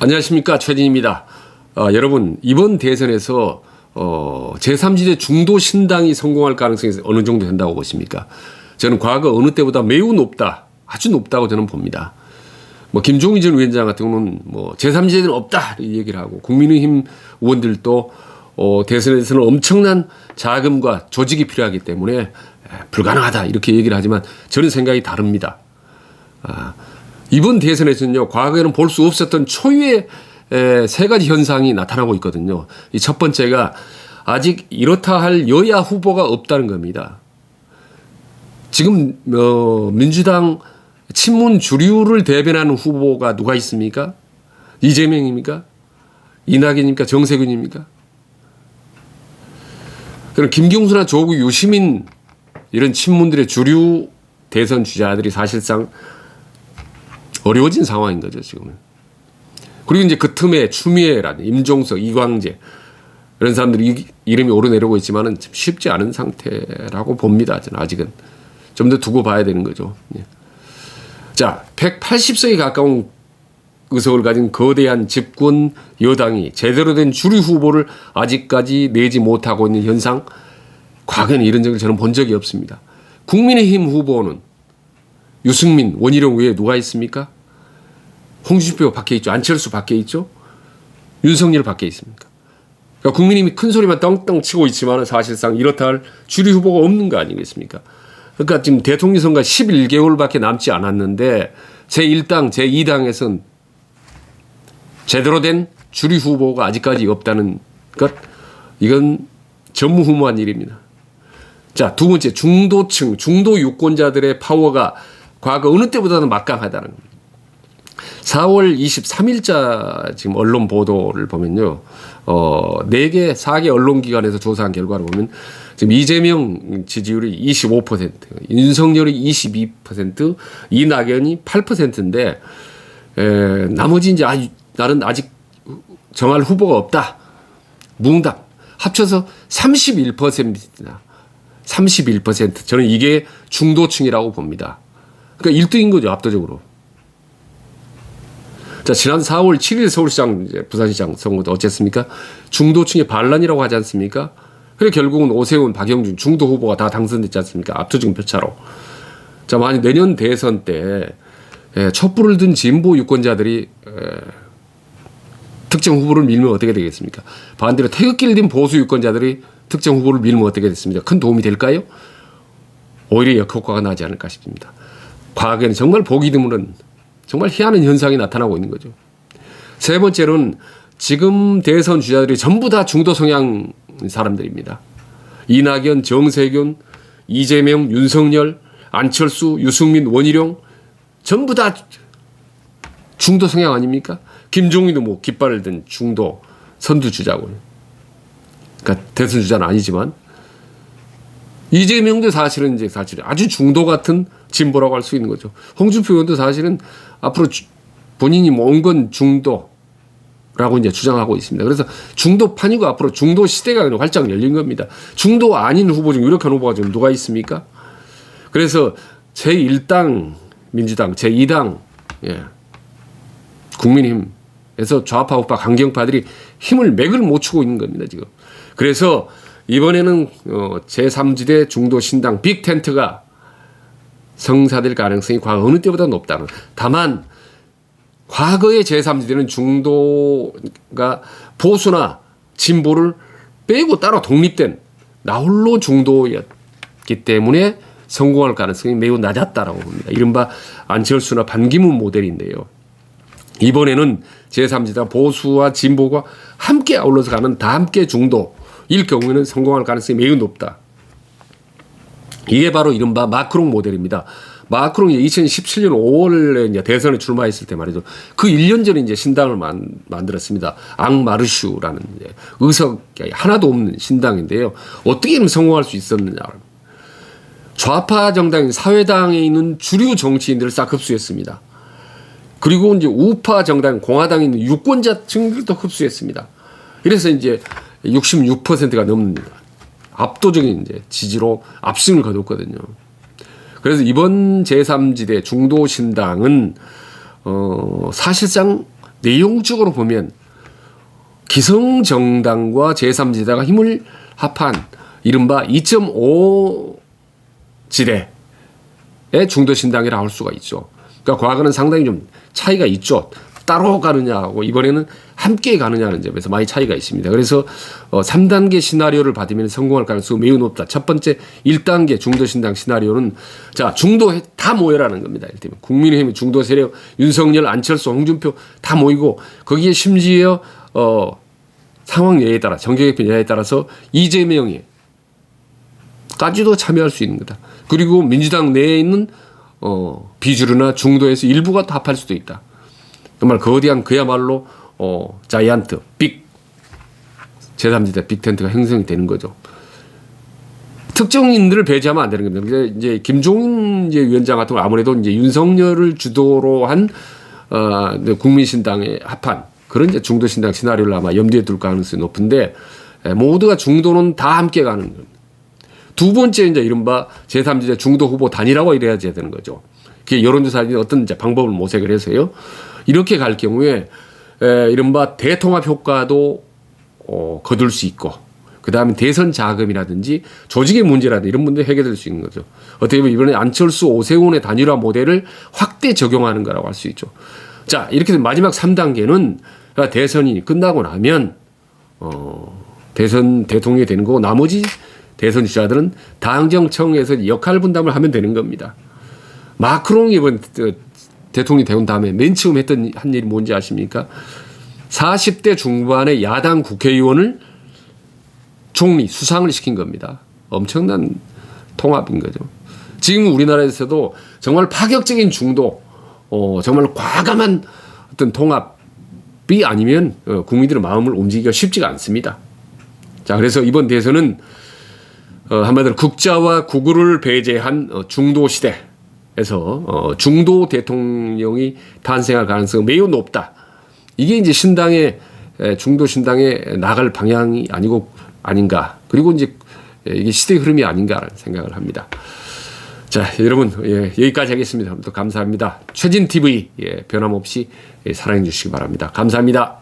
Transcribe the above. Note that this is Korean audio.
안녕하십니까 최진입니다. 아, 여러분 이번 대선에서 어, 제3지대 중도 신당이 성공할 가능성이 어느 정도 된다고 보십니까? 저는 과거 어느 때보다 매우 높다, 아주 높다고 저는 봅니다. 뭐 김종인 전 위원장 같은 경우는 뭐 제3지대는 없다 이 얘기를 하고 국민의힘 의원들도 어, 대선에서는 엄청난 자금과 조직이 필요하기 때문에 불가능하다 이렇게 얘기를 하지만 저는 생각이 다릅니다. 아, 이번 대선에서는요 과거에는 볼 수 없었던 초유의 에, 세 가지 현상이 나타나고 있거든요. 이 첫 번째가 아직 이렇다 할 여야 후보가 없다는 겁니다. 지금 어, 민주당 친문 주류를 대변하는 후보가 누가 있습니까? 이재명입니까? 이낙연입니까? 정세균입니까? 그럼 김경수나 조국, 유시민 이런 친문들의 주류 대선 주자들이 사실상 어려워진 상황인 거죠 지금은. 그리고 이제 그 틈에 추미애라는 임종석, 이광재 이런 사람들이 이름이 오르내리고 있지만은 쉽지 않은 상태라고 봅니다. 저는 아직은 좀 더 두고 봐야 되는 거죠. 예. 자, 180석에 가까운 의석을 가진 거대한 집권 여당이 제대로 된 주류 후보를 아직까지 내지 못하고 있는 현상, 과거에는 이런 적을 저는 본 적이 없습니다. 국민의힘 후보는 유승민, 원희룡 외에 누가 있습니까? 홍준표 밖에 있죠. 안철수 밖에 있죠. 윤석열 밖에 있습니까? 그러니까 국민의힘이 큰 소리만 떵떵 치고 있지만 사실상 이렇다 할 주류 후보가 없는 거 아니겠습니까? 그러니까 지금 대통령 선거 11개월밖에 남지 않았는데 제1당, 제2당에선 제대로 된 주류 후보가 아직까지 없다는 것 이건 전무후무한 일입니다. 자, 두 번째 중도층, 중도 유권자들의 파워가 과거 어느 때보다는 막강하다는 겁니다. 4월 23일자 지금 언론 보도를 보면요. 어, 4개, 4개 언론기관에서 조사한 결과를 보면 지금 이재명 지지율이 25%, 윤석열이 22%, 이낙연이 8%인데, 에, 나머지 이제 아, 나는 아직 정할 후보가 없다. 무응답. 합쳐서 31%나 31%. 저는 이게 중도층이라고 봅니다. 그러니까 1등인 거죠, 압도적으로. 자, 지난 4월 7일 서울시장, 부산시장 선거도 어쨌습니까? 중도층의 반란이라고 하지 않습니까? 그래 결국은 오세훈, 박영준 중도 후보가 다 당선됐지 않습니까? 압도적인 표차로. 자, 만약 내년 대선 때 예, 촛불을 든 진보 유권자들이 에, 특정 후보를 밀면 어떻게 되겠습니까? 반대로 태극기를 든 보수 유권자들이 특정 후보를 밀면 어떻게 됐습니까? 큰 도움이 될까요? 오히려 역효과가 나지 않을까 싶습니다. 과거에는 정말 보기 드물은 정말 희한한 현상이 나타나고 있는 거죠. 세 번째로는 지금 대선 주자들이 전부 다 중도 성향 사람들입니다. 이낙연, 정세균, 이재명, 윤석열, 안철수, 유승민, 원희룡 전부 다 중도 성향 아닙니까? 김종인도 뭐 깃발을 든 중도 선두 주자고. 그러니까 대선 주자는 아니지만 이재명도 사실은 이제 사실 아주 중도 같은 진보라고 할 수 있는 거죠. 홍준표 의원도 사실은 앞으로 본인이 모은 건 중도라고 이제 주장하고 있습니다. 그래서 중도판이고 앞으로 중도 시대가 활짝 열린 겁니다. 중도 아닌 후보 중 유력한 후보가 지금 누가 있습니까? 그래서 제1당 민주당, 제2당 예. 국민힘에서 좌파 우파 강경파들이 힘을 맥을 못 추고 있는 겁니다 지금. 그래서 이번에는 어, 제3지대 중도 신당 빅텐트가 성사될 가능성이 과거 어느 때보다 높다는. 다만 과거의 제3지대는 중도가 보수나 진보를 빼고 따로 독립된 나홀로 중도였기 때문에 성공할 가능성이 매우 낮았다라고 봅니다. 이른바 안철수나 반기문 모델인데요. 이번에는 제3지대 보수와 진보가 함께 아울러서 가는 다 함께 중도 일 경우에는 성공할 가능성이 매우 높다. 이게 바로 이른바 마크롱 모델입니다. 마크롱이 2017년 5월에 이제 대선에 출마했을 때 말이죠. 그 1년 전에 이제 신당을 만, 만들었습니다. 앙마르슈라는 의석이 하나도 없는 신당인데요. 어떻게 성공할 수 있었느냐. 좌파 정당인 사회당에 있는 주류 정치인들을 싹 흡수했습니다. 그리고 이제 우파 정당 공화당에 있는 유권자층들도 흡수했습니다. 그래서 이제 66%가 넘는 압도적인 이제 지지로 압승을 거뒀거든요. 그래서 이번 제3지대 중도 신당은 어 사실상 내용적으로 보면 기성정당과 제3지대가 힘을 합한 이른바 2.5 지대의 중도신당이라 할 수가 있죠. 그러니까 과거는 상당히 좀 차이가 있죠. 따로 가느냐하고 이번에는 함께 가느냐는 점에서 많이 차이가 있습니다. 그래서 어 3단계 시나리오를 받으면 성공할 가능성이 매우 높다. 첫 번째 1단계 중도 신당 시나리오는 자 중도 다 모여라는 겁니다. 이를테면 국민의힘 중도 세력 윤석열, 안철수, 홍준표 다 모이고 거기에 심지어 어 상황 에 따라 정경개편 여야에 따라서 이재명이 까지도 참여할 수 있는 거다. 그리고 민주당 내에 있는 어, 비주류나 중도에서 일부가 다 합할 수도 있다. 정말 거대한 그야말로 어, 자이언트, 빅 제3지대 빅 텐트가 형성이 되는 거죠. 특정인들을 배제하면 안 되는 겁니다. 이제, 김종인 이제 위원장 같은 거 아무래도 이제 윤석열을 주도로 한 어, 네, 국민신당에 합한 그런 이제 중도신당 시나리오를 아마 염두에 둘 가능성이 높은데 에, 모두가 중도는 다 함께 가는 겁니다. 두 번째 이제 이른바 제3지대 중도 후보 단일화가 이래야 되는 거죠. 그게 여론조사에 어떤 이제 방법을 모색을 해서요. 이렇게 갈 경우에 에, 이른바 대통합 효과도 어, 거둘 수 있고 그 다음에 대선 자금이라든지 조직의 문제라든지 이런 문제 해결될 수 있는 거죠. 어떻게 보면 이번에 안철수 오세훈의 단일화 모델을 확대 적용하는 거라고 할 수 있죠. 자, 이렇게 해서 마지막 3단계는 대선이 끝나고 나면 어, 대선 대통령이 되는 거고 나머지 대선 주자들은 당정청에서 역할 분담을 하면 되는 겁니다. 마크롱이 이번 대통령이 되온 다음에 맨 처음 했던 한 일이 뭔지 아십니까? 40대 중반의 야당 국회의원을 총리 수상을 시킨 겁니다. 엄청난 통합인 거죠. 지금 우리나라에서도 정말 파격적인 중도, 어, 정말 과감한 어떤 통합이 아니면 어, 국민들의 마음을 움직이기가 쉽지가 않습니다. 자, 그래서 이번 대선은 어, 한마디로 국자와 구구를 배제한 어, 중도 시대 에서 어, 중도 대통령이 탄생할 가능성이 매우 높다. 이게 이제 신당의 에, 중도 신당에 나갈 방향이 아니고 아닌가. 그리고 이제 이게 시대의 흐름이 아닌가라는 생각을 합니다. 자, 여러분, 예, 여기까지 하겠습니다. 또 감사합니다. 최진 TV, 예, 변함없이 예, 사랑해 주시기 바랍니다. 감사합니다.